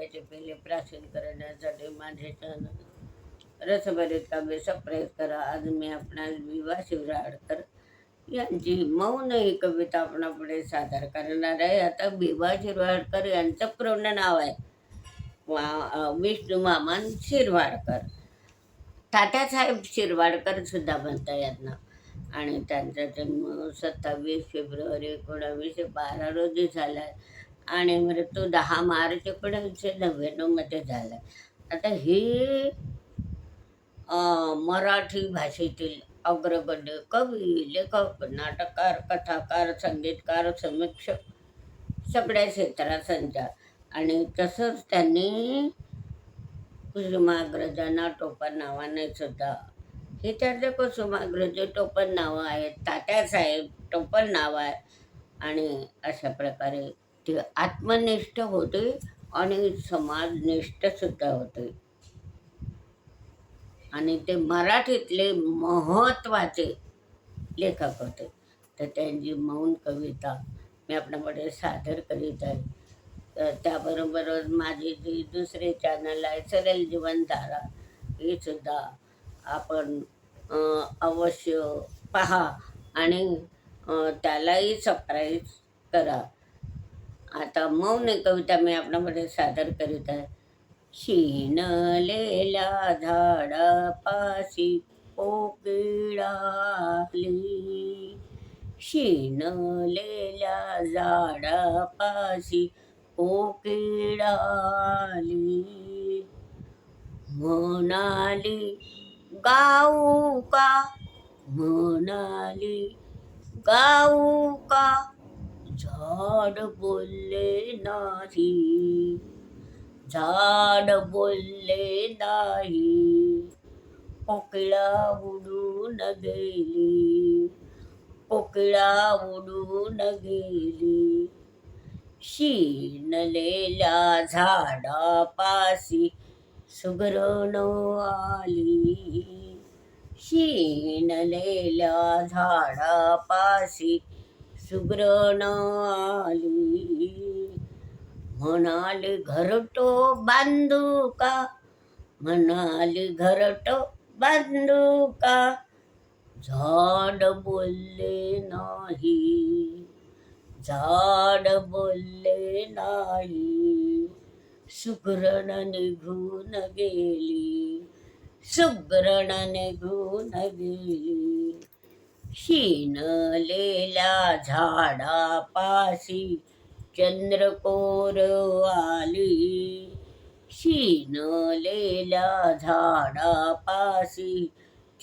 नव्याचे पहिले प्राशन करण्यासाठी माझे छान रसभरीत काव्य सप्रेस करा. आज मी आपणास विवा शिवराडकर यांची मौन ही कविता आपणापुढे सादर करणार आहे. आता विवा शिरवाडकर यांचं पूर्ण नाव आहे. विष्णू मामान शिरवाडकर तात्यासाहेब शिरवाडकर सुद्धा म्हणता यांना आणि त्यांचा जन्म सत्तावीस फेब्रुवारी एकोणावीसशे बारा रोजी झाला. आहे आणि मृत्यू दहा मार्च एकोणीसशे नव्याण्णवमध्ये झाला. आहे आता ही मराठी भाषेतील अग्रगण्य कवी लेखक नाटककार कथाकार संगीतकार समीक्षक सगळ्या क्षेत्रात संचार. आणि तसंच त्यांनी कुसुमाग्रजांना टोपण नावाने सुद्धा हे त्याचं कुसुमाग्रज टोपण नावं आहेत तात्यासाहेब टोपण नाव आहे आणि अशा प्रकारे ते आत्मनिष्ठ होते आणि समाजनिष्ठ सुद्धा होते. आणि ते मराठीतले महत्त्वाचे लेखक होते. तर त्यांची मौन कविता मी आपल्याकडे सादर करीत आहे. तर त्याबरोबरच माझी जी दुसरे चॅनल आहे सरल जीवनधारा हे सुद्धा आपण अवश्य पहा आणि त्यालाही सबस्क्राईब करा. आता मौन कविता मी आपल्यामध्ये सादर करीत आहे. शिनलेल्या झाडापाशी पोकिळाली. शिनलेल्या झाडापाशी पोकिळाली. म्हणाली गाऊ का? म्हणाली गाऊ का? झाड बोलले नाही. झाड बोलले नाही. कोकिळा उडून गेली. कोकिळा उडून गेली. शिनलेल्या झाडापाशी सुगरण आली. शिनलेल्या झाडापाशी सुगरण आली. म्हणाली घरटो बांधू का म्हणाल घरटो बांधू का झाड बोलले नाही. झाड बोलले नाही. सुगरण निघून गेली. सुग्रण निघून गेली. शिनलेल्या झाडापाशी चंद्रकोर आली. शिनलेल्या झाडापाशी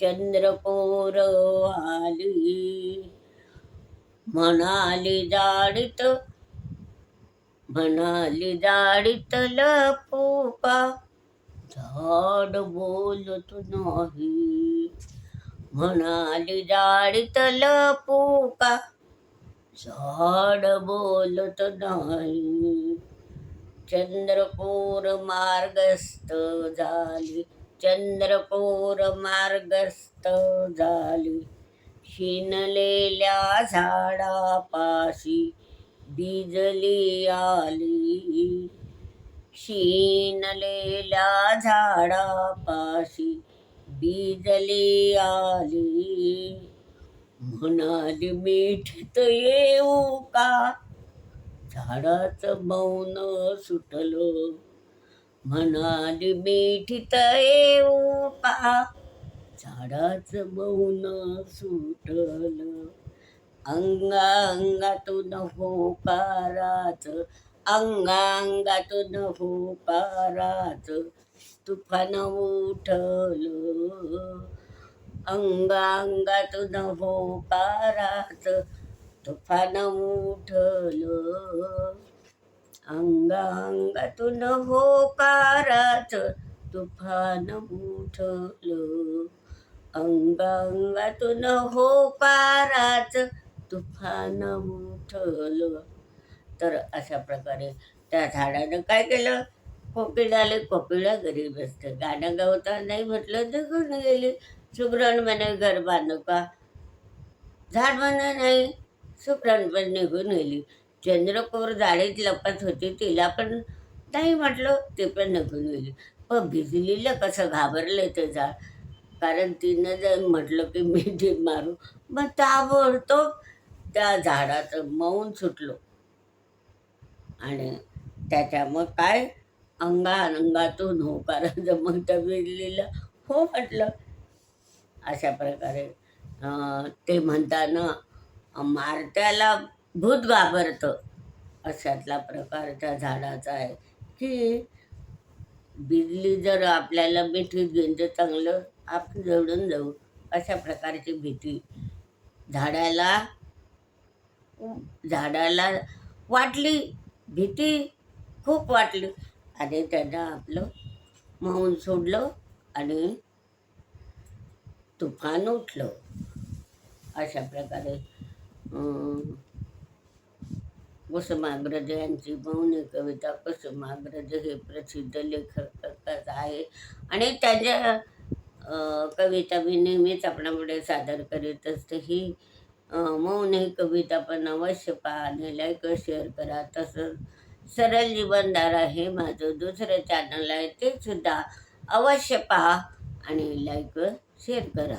चंद्रकोर आली. म्हणाली जाडीत म्हणाली जाडीत लपोपा. झाड बोलत नाही. म्हणाली जाडीत पोका. झाड बोलत नाही. चंद्रपूर मार्गस्थ झाली. चंद्रपूर मार्गस्थ झाली. शिनलेल्या झाडापाशी बिजली आली. शिनलेल्या झाडापाशी बिजली आली. म्हणाली मीठत येऊ का? झाडाचं मौन सुटलं. म्हणाली मीठीत येऊ का? झाडाचं मौन सुटलं. अंगा अंगातून होकाराचं अंगांगातून अंगातून होकाराच तुफान उठल. अंगांगातून तुफान उठलं. अंगांगातून हो होकाराच तुफान उठल. अंगांगातून अंगातून तुफान उठलं. तर अशा प्रकारे त्या झाडानं काय केलं? कोकिळाले कोकिळा घरी असते गाणं गावता नाही म्हटलं तर घरून गेली. सुग्रण म्हणे घर बांधू का? झाड म्हणे नाही. सुग्रण पण निघून गेली. चंद्रकोर जाळीत लपत होती. तिला पण नाही म्हटलं ते पण निघून गेली. पण भिजलीला कसं घाबरलं ते झाड. कारण तिनं जर म्हटलं की मी ते मारू. मग ताबडतोब त्या झाडाचं मौन सुटलो. आणि त्याच्या मग काय? अंगा अंगातून होकाराचं मग त्या हो म्हटलं. अशा प्रकारे ते म्हणताना मारत्याला भूत घाबरतं. अशातला प्रकार त्या झाडाचा आहे. की बिजली जर आपल्याला मिठीत घेऊन तर चांगलं आपण जवळून जाऊ. अशा प्रकारची भीती. झाडाला झाडाला वाटली भीती खूप वाटली. आणि त्यानं आपलं मौन सोडलं आणि तुफान उठलं. अशा प्रकारे कुसुमाग्रज यांची मौनी कविता कुसुमाग्रज हे प्रसिद्ध लेखक आहे. आणि त्याच्या कविता मी नेहमीच आपणापुढे सादर करीत असते. ही मौन ही कविता पण अवश्य पहा आणि लाईक शेअर करा. तसंच सरळ जीवनधारा हे माझं. दुसरं चॅनल आहे ते सुद्धा अवश्य पहा आणि लाईक शेअर करा.